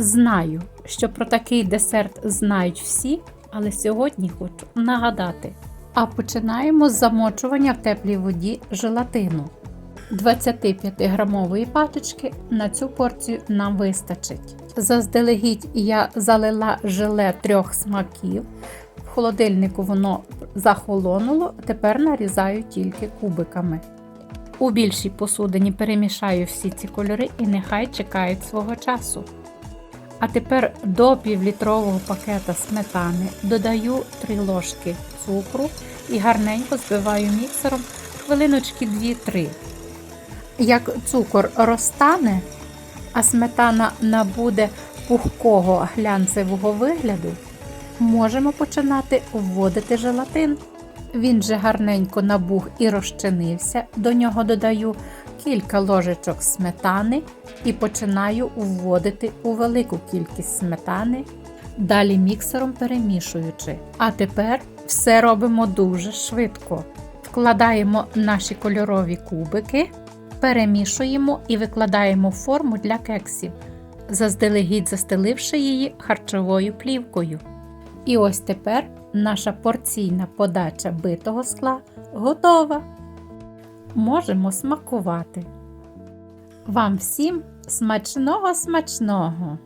Знаю, що про такий десерт знають всі, але сьогодні хочу нагадати. А починаємо з замочування в теплій воді желатину. 25-грамової пачечки на цю порцію нам вистачить. Заздалегідь я залила желе трьох смаків. В холодильнику воно захолонуло, тепер нарізаю тільки кубиками. У більшій посудині перемішаю всі ці кольори і нехай чекають свого часу. А тепер до півлітрового пакета сметани додаю 3 ложки цукру і гарненько збиваю міксером хвилиночки 2-3. Як цукор розтане, а сметана набуде пухкого глянцевого вигляду, можемо починати вводити желатин. Він же гарненько набух і розчинився. До нього додаю кілька ложечок сметани і починаю вводити у велику кількість сметани, далі міксером перемішуючи. А тепер все робимо дуже швидко. Вкладаємо наші кольорові кубики, перемішуємо і викладаємо форму для кексів, заздалегідь застеливши її харчовою плівкою. І ось тепер наша порційна подача битого скла готова. Можемо смакувати. Вам всім смачного смачного!